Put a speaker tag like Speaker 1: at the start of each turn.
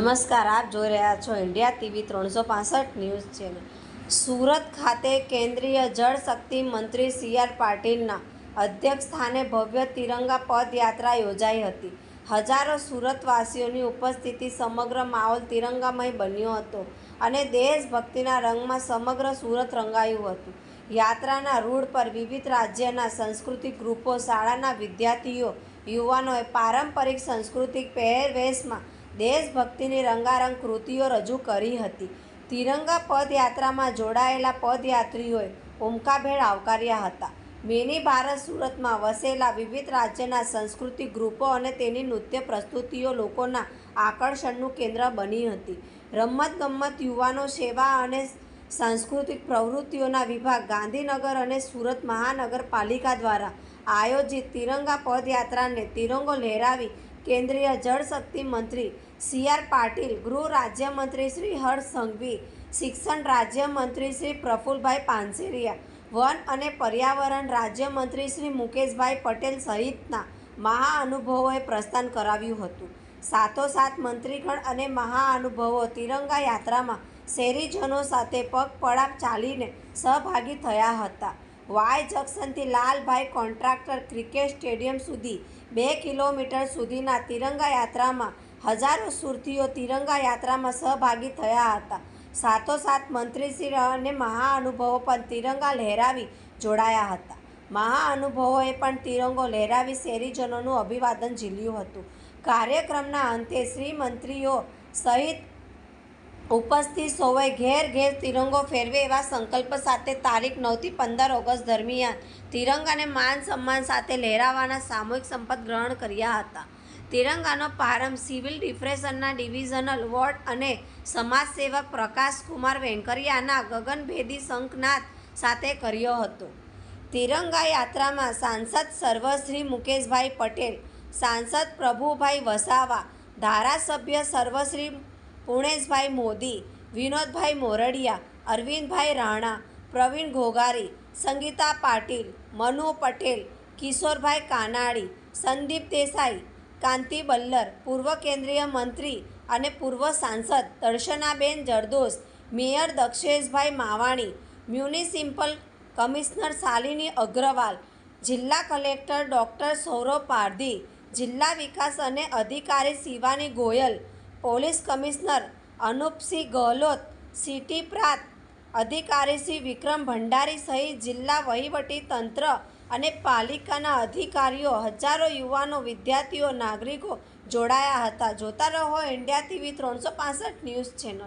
Speaker 1: નમસ્કાર, આપ જોઈ રહ્યા છો ઇન્ડિયા ટીવી ત્રણસો પાસઠ ન્યૂઝ ચેનલ. સુરત ખાતે કેન્દ્રીય જળ શક્તિ મંત્રી સી આર પાટીલના અધ્યક્ષ સ્થાને ભવ્ય તિરંગા પદયાત્રા યોજાઈ હતી. હજારો સુરતવાસીઓની ઉપસ્થિતિ સમગ્ર માહોલ તિરંગામય બન્યો હતો અને દેશભક્તિના રંગમાં સમગ્ર સુરત રંગાયું હતું. યાત્રાના રૂટ પર વિવિધ રાજ્યના સાંસ્કૃતિક ગ્રુપો, શાળાના વિદ્યાર્થીઓ, યુવાનોએ પારંપરિક સાંસ્કૃતિક પહેરવેશમાં દેશભક્તિની રંગારંગ કૃતિઓ રજૂ કરી હતી. તિરંગા પદયાત્રામાં જોડાયેલા પદયાત્રીઓએ ઉમકાભેર આવકાર્યા હતા. મિની ભારત સુરતમાં વસેલા વિવિધ રાજ્યના સાંસ્કૃતિક ગ્રુપો અને તેની નૃત્ય પ્રસ્તુતિઓ લોકોના આકર્ષણનું કેન્દ્ર બની હતી. રમતગમત, યુવાનો સેવા અને સાંસ્કૃતિક પ્રવૃત્તિઓના વિભાગ ગાંધીનગર અને સુરત મહાનગરપાલિકા દ્વારા આયોજિત તિરંગા પદયાત્રાને તિરંગો લહેરાવી કેન્દ્રીય જળશક્તિ મંત્રી સી આર પાટીલ, ગૃહ રાજ્યમંત્રી શ્રી હર્ષ સંઘવી, શિક્ષણ રાજ્યમંત્રી શ્રી પ્રફુલભાઈ પાનસેરિયા, વન અને પર્યાવરણ રાજ્યમંત્રી શ્રી મુકેશભાઈ પટેલ સહિતના મહાઅનુભવોએ પ્રસ્થાન કરાવ્યું હતું. સાથોસાથ મંત્રીગણ અને મહાઅનુભવો તિરંગા યાત્રામાં શહેરીજનો સાથે પગપળાપ ચાલીને સહભાગી થયા હતા. વાય જંકશનથી લાલભાઈ કોન્ટ્રાક્ટર ક્રિકેટ સ્ટેડિયમ સુધી બે કિલોમીટર સુધીના તિરંગા યાત્રામાં હજારો સુરતીઓ તિરંગા યાત્રામાં સહભાગી થયા હતા. સાથોસાથ મંત્રીશ્રી અને મહાઅનુભવો પણ તિરંગા લહેરાવી જોડાયા હતા. મહાઅનુભવોએ પણ તિરંગો લહેરાવી શહેરીજનોનું અભિવાદન ઝીલ્યું હતું. કાર્યક્રમના અંતે શ્રી મંત્રીઓ સહિત ઉપસ્થિત સૌએ ઘેર ઘેર તિરંગો ફેરવે એવા સંકલ્પ સાથે તારીખ નવથી પંદર ઓગસ્ટ દરમિયાન તિરંગાને માન સન્માન સાથે લહેરાવાના સામૂહિક સંપદ ગ્રહણ કર્યા હતા. તિરંગાનો પ્રારંભ સિવિલ ડિફ્રેશનના ડિવિઝનલ વોર્ડ અને સમાજસેવક પ્રકાશકુમાર વેંકરિયાના ગગનભેદી શંખનાથ સાથે કર્યો હતો. તિરંગા યાત્રામાં સાંસદ સર્વશ્રી મુકેશભાઈ પટેલ, સાંસદ પ્રભુભાઈ વસાવા, ધારાસભ્ય સર્વશ્રી પુણેશભાઈ મોદી, વિનોદભાઈ મોરડિયા, અરવિંદભાઈ રાણા, પ્રવીણ ઘોઘારી, સંગીતા પાટીલ, મનુ પટેલ, કિશોરભાઈ કાનાડી, સંદીપ દેસાઈ કાંતિ બલ્લર, પૂર્વ કેન્દ્રીય મંત્રી અને પૂર્વ સાંસદ Darshanaben Jardosh, mayor Daksheshbhai Mavani, municipal commissioner Shalini Agrawal, જિલ્લા કલેક્ટર ડૉક્ટર સૌરવ પારધી, જિલ્લા વિકાસ અને અધિકારી Shivani Goyal, police commissioner Anupsinh Gahlot, city પ્રાત અધિકારી શ્રી વિક્રમ ભંડારી સહિત જિલ્લા વહીવટી તંત્ર અને પાલિકાના અધિકારીઓ હજારો યુવાનો, વિદ્યાર્થીઓ, નાગરિકો જોડાયા હતા. જોતા રહો, ઇન્ડિયા ટીવી ત્રણસો પાસઠ ન્યૂઝ ચેનલ.